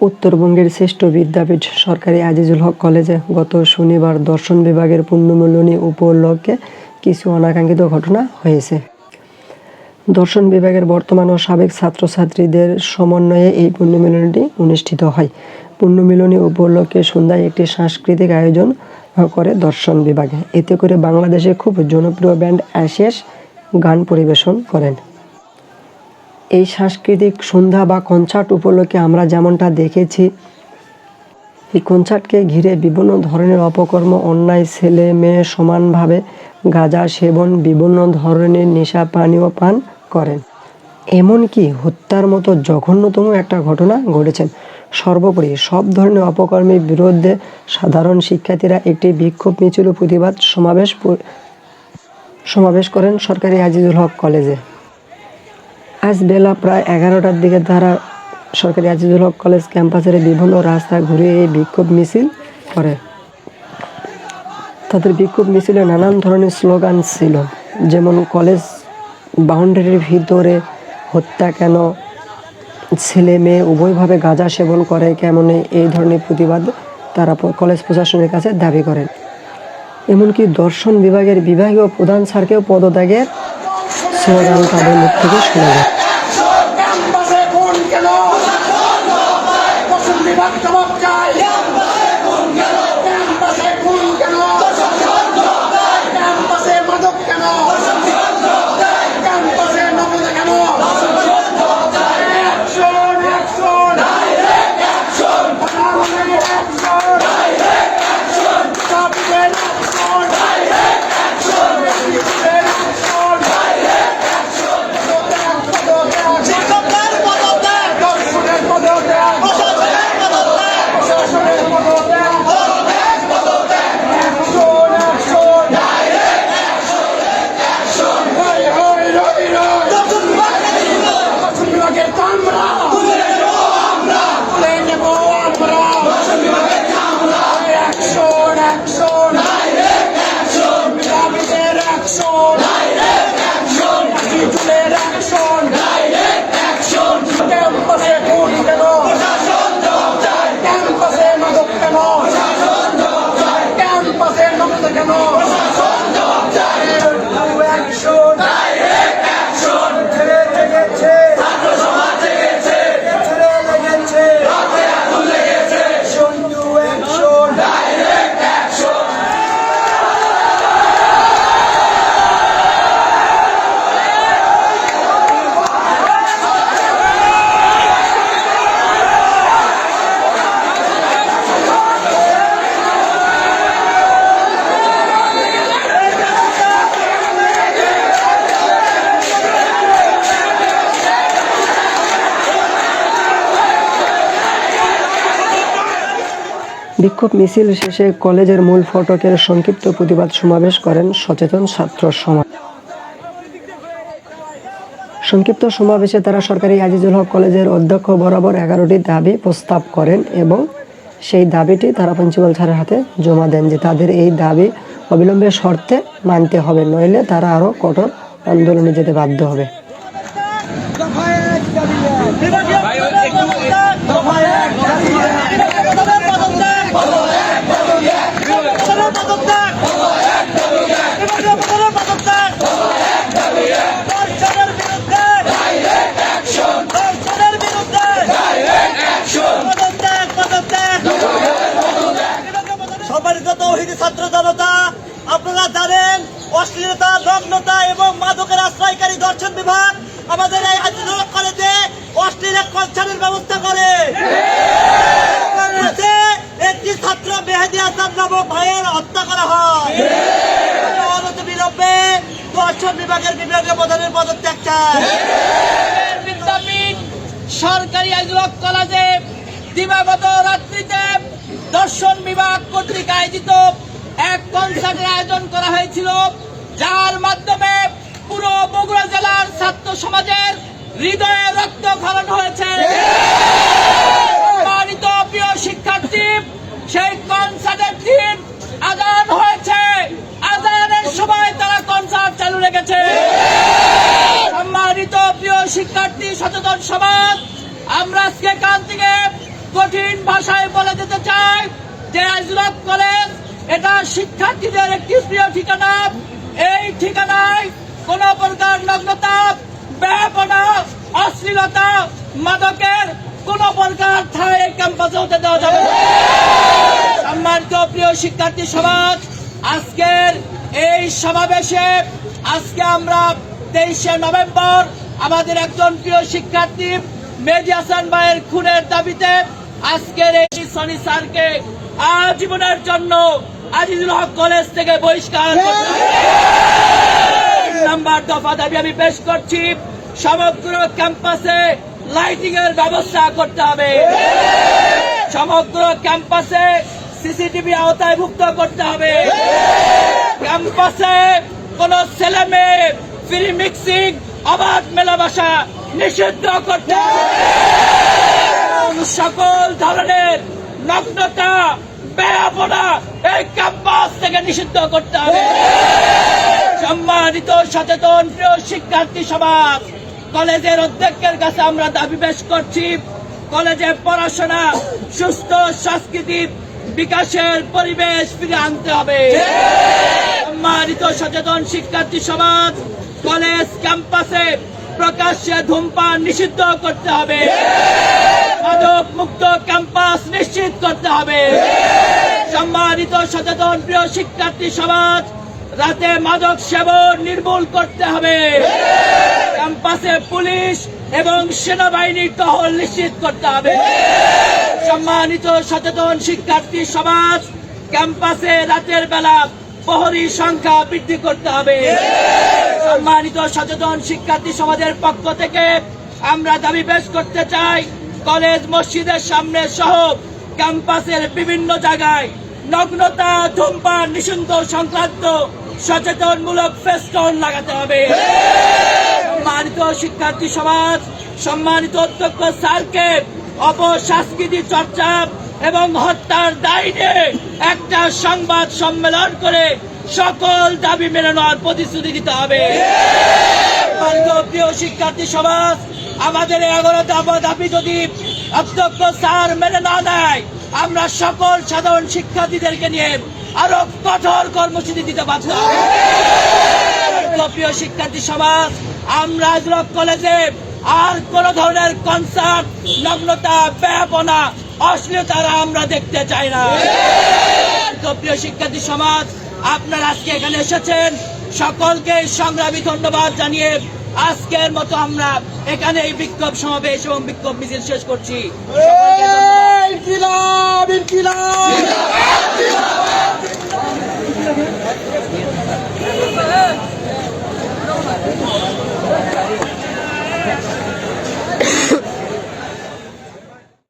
উত্তরবঙ্গের শ্রেষ্ঠ বিদ্যাপীঠ সরকারি আজিজুল হক কলেজে গত শনিবার দর্শন বিভাগের পুণ্যমূল্যনী উপলক্ষে কিছু অনাকাঙ্ক্ষিত ঘটনা হয়েছে। দর্শন বিভাগের বর্তমান ও সাবেক ছাত্রছাত্রীদের সমন্বয়ে এই পুণ্যমিলনীটি অনুষ্ঠিত হয়। পুণ্যমিলনী উপলক্ষে সন্ধ্যায় একটি সাংস্কৃতিক আয়োজন করে দর্শন বিভাগে। এতে করে বাংলাদেশে খুব জনপ্রিয় ব্যান্ড অ্যাশেস গান পরিবেশন করেন। এই সাংস্কৃতিক সন্ধ্যা বা কনসার্ট উপলক্ষে আমরা যেমনটা দেখেছি, এই কনসার্টকে ঘিরে বিভিন্ন ধরনের অপকর্ম, অন্যায়, ছেলে মেয়ে সমানভাবে গাঁজা সেবন বিভিন্ন ধরনের নেশা, পানীয় পান করেন। এমনকি হত্যার মতো জঘন্যতম একটা ঘটনা ঘটেছেন সর্বোপরি সব ধরনের অপকর্মের বিরুদ্ধে সাধারণ শিক্ষার্থীরা একটি বিক্ষোভ মিছিল প্রতিবাদ সমাবেশ সমাবেশ করেন সরকারি আজিজুল হক কলেজে। আজ বেলা প্রায় এগারোটার দিকে তারা সরকারি আজিজুল হক কলেজ ক্যাম্পাসের বিভিন্ন রাস্তা ঘুরে এই বিক্ষোভ মিছিল করে। তাদের বিক্ষোভ মিছিলে নানান ধরনের স্লোগান ছিল, যেমন কলেজ বাউন্ডারির ভিতরে হত্যা কেন, ছেলে মেয়ে উভয়ভাবে গাঁজা সেবন করে কেমন এই ধরনের প্রতিবাদ তারা কলেজ প্রশাসনের কাছে দাবি করেন। এমনকি দর্শন বিভাগের বিভাগীয় প্রধান স্যারকেও পদত্যাগের স্লোগান তাদের মুখ থেকে শোনা যায়। জবাব বিক্ষোভ মিছিল শেষে কলেজের মূল ফটকের সংক্ষিপ্ত প্রতিবাদ সমাবেশ করেন সচেতন ছাত্র সমাজ। সংক্ষিপ্ত সমাবেশে তারা সরকারি আজিজুল হক কলেজের অধ্যক্ষ বরাবর এগারোটি দাবি প্রস্তাব করেন এবং সেই দাবিটি তারা প্রিন্সিপাল স্যারের হাতে জমা দেন যে তাদের এই দাবি অবিলম্বে শর্তে মানতে হবে, নইলে তারা আরও কঠোর আন্দোলনে যেতে বাধ্য হবে বিভাগীয় পদের পদত্যাগ বিভাগীয় পদের পদত্যাগ বিভাগীয় পদের পদত্যাগ বিভাগীয় পদের পদত্যাগ দর্শনের বিরুদ্ধে দর্শনের বিরুদ্ধে পদত্যাগ পদত্যাগ সম্মানিত তৌহিদি ছাত্র জনতা আপনারা জানেন অশ্লীলতা নগ্নতা এবং মাদকের আশ্রয়কারী দর্শন বিভাগ আমাদের এই আজিজুল কলেজে অশ্লীল কনসার্টের ব্যবস্থা করে। একটি ছাত্র মেহেদি হাসান নামক ভাইয়ের হত্যা করা হয়। বিলম্বে দর্শন বিভাগের বিভাগীয় প্রধানের পদত্যাগ চায়। সরকারি আইজলক কলেজে দিবাগত রাত্রিতে দর্শন বিভাগ কর্তৃক আয়োজিত এক কনসার্টের আয়োজন করা হয়েছিল। যার মাধ্যমে পুরো বগুড়া জেলার ছাত্র সমাজের হৃদয়ে রক্ত খরণ হয়েছে। শিক্ষার্থী, সেই কনসার্টের দিন আজান হয়েছে। আজানের সময় তারা কনসার্ট চালু রেখেছে। শিক্ষার্থী, সচেতন সমাজ, আমরা থেকে কঠিন ভাষায় বলে দিতে চাই যে এটা শিক্ষার্থীদের একটি প্রিয় ঠিকানা। এই ঠিকানায় কোন প্রকার নগ্নতা, ব্যাপনা, অশ্লীলতা, মাদকের কোন প্রকার এই ক্যাম্পাসে হতে দেওয়া যাবে। সম্মানিত প্রিয় শিক্ষার্থী সমাজ, আজকের এই সমাবেশে আজকে আমরা তেইশে নভেম্বর আমাদের একজন প্রিয় শিক্ষার্থী মেজি হাসান ভাইয়ের খুনের দাবিতে আজকের এই সনি স্যারকে আজীবনের জন্য আজিজুল হক কলেজ থেকে বহিষ্কার নাম্বার দফা দাবি আমি পেশ করছি সমগ্র ক্যাম্পাসে লাইটিং এর ব্যবস্থা করতে হবে। সমগ্র ক্যাম্পাসে সিসিটিভি আওতায় ভুক্ত করতে হবে। ক্যাম্পাসে কোন ছেলে মেয়ে ফ্রি মিক্সিং অবাধ মেলামেশা নিষিদ্ধ করতে হবে। সকল ধরনের নগ্নতা বেয়াপনা এই ক্যাম্পাস থেকে নিষিদ্ধ করতে হবে। সম্মানিত সচেতন প্রিয় শিক্ষার্থী সমাজ, কলেজের অধ্যক্ষের কাছে আমরা দাবি পেশ করছি, কলেজে পড়াশোনা, সুস্থ সংস্কৃতি, বিকাশের পরিবেশ ফিরে আনতে হবে। সম্মানিত সচেতন শিক্ষার্থী সমাজ, কলেজ ক্যাম্পাসে প্রকাশ্যে ধূমপান নিষিদ্ধ করতে হবে। মাদক মুক্ত ক্যাম্পাস নিশ্চিত করতে হবে। সম্মানিত সচেতন প্রিয় শিক্ষার্থী সমাজ, রাতে মাদক সেবন নির্মূল করতে হবে। ক্যাম্পাসে পুলিশ এবং সেনাবাহিনীর টহল নিশ্চিত করতে হবে। সম্মানিত সচেতন শিক্ষার্থী সমাজ, ক্যাম্পাসে রাতের বেলা প্রহরীর সংখ্যা বৃদ্ধি করতে হবে। সম্মানিত সচেতন শিক্ষার্থী সমাজের পক্ষ থেকে আমরা দাবি পেশ করতে চাই, কলেজ মসজিদের সামনে সহ ক্যাম্পাসের বিভিন্ন জায়গায় নগ্নতা ধূমপান নিষিদ্ধ সংক্রান্ত, সচেতনমূলক ফেস্টন লাগাতে হবে। সম্মানিত শিক্ষার্থী সমাজ, সম্মানিত অধ্যক্ষ স্যারকে অপসংস্কৃতি চর্চা এবং হত্যার দায়নে একটা সংবাদ সম্মেলন করে সকল দাবি মেনে নেওয়ার প্রতিশ্রুতি দিতে হবে। প্রিয় শিক্ষার্থী সমাজ, আমাদের এগারো দাবি যদি অধ্যক্ষ স্যার মেনে না নেয় আমরা সকল সাধারণ শিক্ষার্থীদেরকে নিয়ে আরও কঠোর কর্মসূচি দিতে বাধ্য। শিক্ষার্থী সমাজ, আমরা কলেজে আর কোন ধরনের কনসার্ট, নগ্নতা ব্যাপনা অশ্লীলতারা আমরা দেখতে চাই না। প্রিয় শিক্ষার্থী সমাজ, আপনারা আজকে এখানে এসেছেন। সকলকে সংগ্রামী ধন্যবাদ জানিয়ে আজকের মতো আমরা এখানে এই বিক্ষোভ সমাবেশ এবং বিক্ষোভ মিছিল শেষ করছি। انقلاب انقلاب.